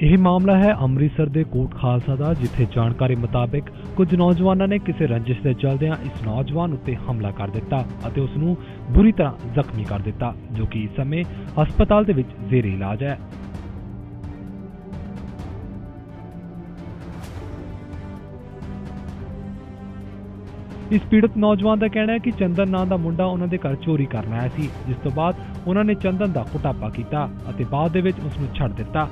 ਇਹ ਮਾਮਲਾ ਹੈ ਅੰਮ੍ਰਿਤਸਰ ਦੇ ਕੋਟ ਖਾਲਸਾ ਦਾ, ਜਿੱਥੇ ਜਾਣਕਾਰੀ ਮੁਤਾਬਕ ਕੁਝ ਨੌਜਵਾਨਾਂ ਨੇ ਕਿਸੇ ਰੰਜਿਸ਼ ਦੇ ਚਲਦਿਆਂ ਇਸ ਨੌਜਵਾਨ ਉੱਤੇ ਹਮਲਾ ਕਰ ਦਿੱਤਾ ਅਤੇ ਉਸ ਨੂੰ ਬੁਰੀ ਤਰ੍ਹਾਂ ਜ਼ਖਮੀ ਕਰ ਦਿੱਤਾ, ਜੋ ਕਿ ਇਸ ਸਮੇਂ ਹਸਪਤਾਲ ਦੇ ਵਿੱਚ ਜ਼ੇਰੇ ਇਲਾਜ ਹੈ। ਇਸ ਪੀੜਤ ਨੌਜਵਾਨ ਦਾ ਕਹਿਣਾ ਹੈ ਕਿ ਚੰਦਨ ਨਾਂ ਦਾ ਮੁੰਡਾ ਉਹਨਾਂ ਦੇ ਘਰ ਚੋਰੀ ਕਰਨ ਆਇਆ ਸੀ, ਜਿਸ ਤੋਂ ਬਾਅਦ ਉਹਨਾਂ ਨੇ ਚੰਦਨ ਦਾ ਕੁਟਾਪਾ ਕੀਤਾ ਅਤੇ ਬਾਅਦ ਦੇ ਵਿੱਚ ਉਸ ਨੂੰ ਛੱਡ ਦਿੱਤਾ।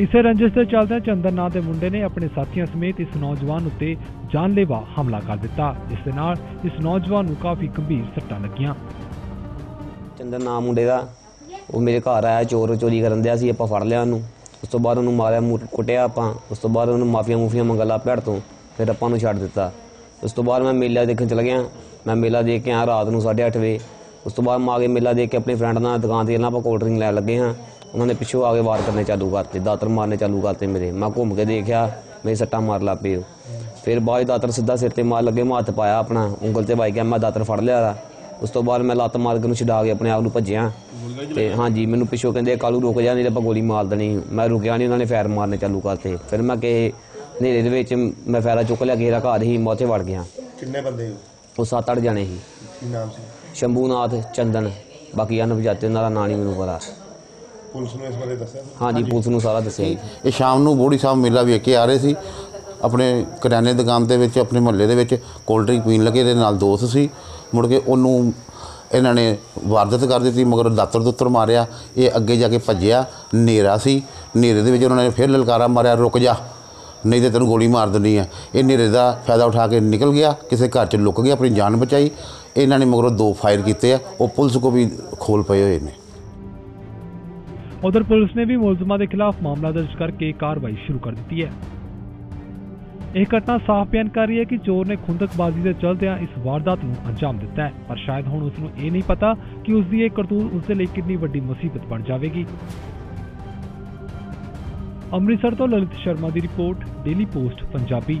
ਇਸੇ ਰੰਜਿਸ਼ ਦੇ ਚੱਲਦਿਆਂ ਚੰਦਨ ਨਾਂ ਦੇ ਮੁੰਡੇ ਨੇ ਆਪਣੇ ਸਾਥੀਆਂ ਸਮੇਤ ਇਸ ਨੌਜਵਾਨ ਉੱਤੇ ਜਾਨਲੇਵਾ ਹਮਲਾ ਕਰ ਦਿੱਤਾ। ਇਸ ਦੇ ਨਾਲ ਇਸ ਨੌਜਵਾਨ ਨੂੰ ਕਾਫੀ ਗੰਭੀਰ ਸੱਟਾਂ ਲੱਗੀਆਂ। ਚੰਦਨ ਨਾਂ ਮੁੰਡੇ ਦਾ, ਉਹ ਮੇਰੇ ਘਰ ਆਇਆ, ਚੋਰ ਚੋਰੀ ਕਰਨ ਦਿਆ ਸੀ, ਆਪਾਂ ਫੜ ਲਿਆ ਉਹਨੂੰ। ਉਸ ਤੋਂ ਬਾਅਦ ਉਹਨੂੰ ਮਾਰਿਆ ਕੁੱਟਿਆ ਆਪਾਂ। ਉਸ ਤੋਂ ਬਾਅਦ ਉਹਨੂੰ ਮਾਫੀਆਂ ਮੂਫੀਆਂ ਮੰਗਲਾ ਭੈੜ ਤੋਂ ਫਿਰ ਆਪਾਂ ਨੂੰ ਛੱਡ ਦਿੱਤਾ। ਉਸ ਤੋਂ ਬਾਅਦ ਮੈਂ ਮੇਲਾ ਦੇਖਣ ਚਲਾ ਗਿਆ। ਮੈਂ ਮੇਲਾ ਦੇਖ ਕੇ ਆ ਰਾਤ ਨੂੰ 8:30 ਵਜੇ। ਉਸ ਤੋਂ ਬਾਅਦ ਮੈਂ ਕੇ ਮੇਲਾ ਦੇਖ ਕੇ ਆਪਣੇ ਫਰੈਂਡ ਨਾਲ ਦੁਕਾਨ ਤੇ ਇਹਨਾਂ ਆਪਾਂ ਕੋਲਡ ਡਰਿੰਕ ਲੈਣ ਲੱਗੇ ਹਾਂ। ਉਹਨਾਂ ਨੇ ਪਿੱਛੋਂ ਆ ਕੇ ਵਾਰ ਕਰਨੇ ਚਾਲੂ ਕਰਤੇ ਦਾਤਰ ਮਾਰਨੇ ਚਾਲੂ ਕਰਤੇ ਮੇਰੇ। ਮੈਂ ਘੁੰਮ ਕੇ ਦੇਖਿਆ ਮੇਰੇ ਸੱਟਾਂ ਮਾਰ ਲਾ ਪਏ। ਫਿਰ ਬਾਅਦ ਦਾਤਰ ਸਿੱਧਾ ਸਿਰ ਤੇ ਮਾਰ ਲੱਗੇ ਮੈਂ ਹੱਥ ਪਾਇਆ ਆਪਣਾ ਉਂਗਲ ਤੇ ਵਾਈ ਗਿਆ ਮੈਂ ਦਾਤਰ ਫੜ ਲਿਆ ਉਸ ਤੋਂ ਬਾਅਦ ਮੈਂ ਲੱਤ ਮਾਰ ਕੇ ਉਹਨੂੰ ਛਡਾ ਕੇ ਆਪਣੇ ਆਪ ਨੂੰ ਭੱਜਿਆ। ਤੇ ਹਾਂਜੀ ਮੈਨੂੰ ਪਿੱਛੋਂ ਕਹਿੰਦੇ ਕਾਲੂ ਰੁਕ ਜਾ ਨਹੀਂ ਤਾਂ ਆਪਾਂ ਗੋਲੀ ਮਾਰ ਦੇਣੀ। ਮੈਂ ਰੁਕਿਆ ਨਹੀਂ ਉਹਨਾਂ ਨੇ ਫਾਇਰ ਮਾਰਨੇ ਚਾਲੂ ਕਰਤੇ। ਫਿਰ ਮੈਂ ਕਿ ਹਨੇਰੇ ਦੇ ਵਿੱਚ ਮੈਂ ਫਾਇਰਾ ਚੁੱਕ ਲਿਆ ਘੇਰਾ ਘਰ ਹੀ ਮੈਂ ਉੱਥੇ ਵੜ ਗਿਆ। ਕਿੰਨੇ ਬੰਦੇ ਹੋ ਉਹ ਸੱਤ ਅੱਠ ਜਣੇ ਸੀ। ਕੀ ਨਾਮ ਸੀ? ਸ਼ੰਭੂਨਾਥ ਚੰਦਨ ਬਾਕੀ ਅਨੁਪਜਾਤੇ ਉਹਨਾਂ ਦਾ ਨਾਂ ਨਹੀਂ ਮੈਨੂੰ ਪਤਾ। ਪੁਲਿਸ ਨੂੰ ਇਸ ਬਾਰੇ ਦੱਸਿਆ? ਹਾਂਜੀ ਪੁਲਿਸ ਨੂੰ ਸਾਰਾ ਦੱਸਿਆ ਜੀ। ਇਹ ਸ਼ਾਮ ਨੂੰ ਬੋੜੀ ਸਾਹਿਬ ਮੇਲਾ ਵੇਖ ਕੇ ਆ ਰਹੇ ਸੀ। ਆਪਣੇ ਕਰਿਆਨੇ ਦੁਕਾਨ ਦੇ ਵਿੱਚ ਆਪਣੇ ਮੁਹੱਲੇ ਦੇ ਵਿੱਚ ਕੋਲਡ ਡਰਿੰਕ ਪੀਣ ਲੱਗੇ ਇਹਦੇ ਨਾਲ ਦੋਸਤ ਸੀ। ਮੁੜ ਕੇ ਉਹਨੂੰ ਇਹਨਾਂ ਨੇ ਵਾਰਦਾਤ ਕਰ ਦਿੱਤੀ ਮਗਰ ਦਾਤਰ ਦੁੱਤਰ ਮਾਰਿਆ। ਇਹ ਅੱਗੇ ਜਾ ਕੇ ਭੱਜਿਆ ਹਨੇਰਾ ਸੀ। ਹਨੇਰੇ ਦੇ ਵਿੱਚ ਉਹਨਾਂ ਨੇ ਫਿਰ ਲਲਕਾਰਾ ਮਾਰਿਆ ਰੁਕ ਜਾ ਨਹੀਂ ਤੇ ਤੈਨੂੰ ਗੋਲੀ ਮਾਰ ਦਿੰਦੀ ਆ। ਇਹ ਹਨੇਰੇ ਦਾ ਫਾਇਦਾ ਉਠਾ ਕੇ ਨਿਕਲ ਗਿਆ ਕਿਸੇ ਘਰ 'ਚ ਲੁੱਕ ਗਿਆ ਆਪਣੀ ਜਾਨ ਬਚਾਈ। ਇਹਨਾਂ ਨੇ ਮਗਰੋਂ ਦੋ ਫਾਇਰ ਕੀਤੇ ਆ। ਉਹ ਪੁਲਿਸ ਕੋ ਵੀ ਖੋਲ ਪਏ ਹੋਏ ਨੇ। ਉਧਰ ਪੁਲਿਸ ਨੇ ਵੀ ਮੁਲਜ਼ਮਾਂ ਦੇ ਖਿਲਾਫ ਮਾਮਲਾ ਦਰਜ ਕਰਕੇ ਕਾਰਵਾਈ ਸ਼ੁਰੂ ਕਰ ਦਿੱਤੀ ਹੈ। ਇਹ ਘਟਨਾ ਸਾਫ਼ ਬਿਆਨ ਕਰ ਰਹੀ ਹੈ ਕਿ ਚੋਰ ਨੇ ਖੁੰਦਕਬਾਜ਼ੀ ਦੇ ਚਲਦਿਆਂ ਇਸ ਵਾਰਦਾਤ ਨੂੰ ਅੰਜਾਮ ਦਿੱਤਾ ਹੈ, ਪਰ ਸ਼ਾਇਦ ਹੁਣ ਉਸ ਨੂੰ ਇਹ ਨਹੀਂ ਪਤਾ ਕਿ ਉਸ ਦੀ ਇਹ ਕਰਤੂਤ ਉਸ ਦੇ ਲਈ ਕਿੰਨੀ ਵੱਡੀ ਮੁਸੀਬਤ ਬਣ ਜਾਵੇਗੀ। ਅੰਮ੍ਰਿਤਸਰ ਤੋਂ ਲਲਿਤ ਸ਼ਰਮਾ ਦੀ ਰਿਪੋਰਟ, ਡੇਲੀ ਪੋਸਟ, ਪੰਜਾਬੀ।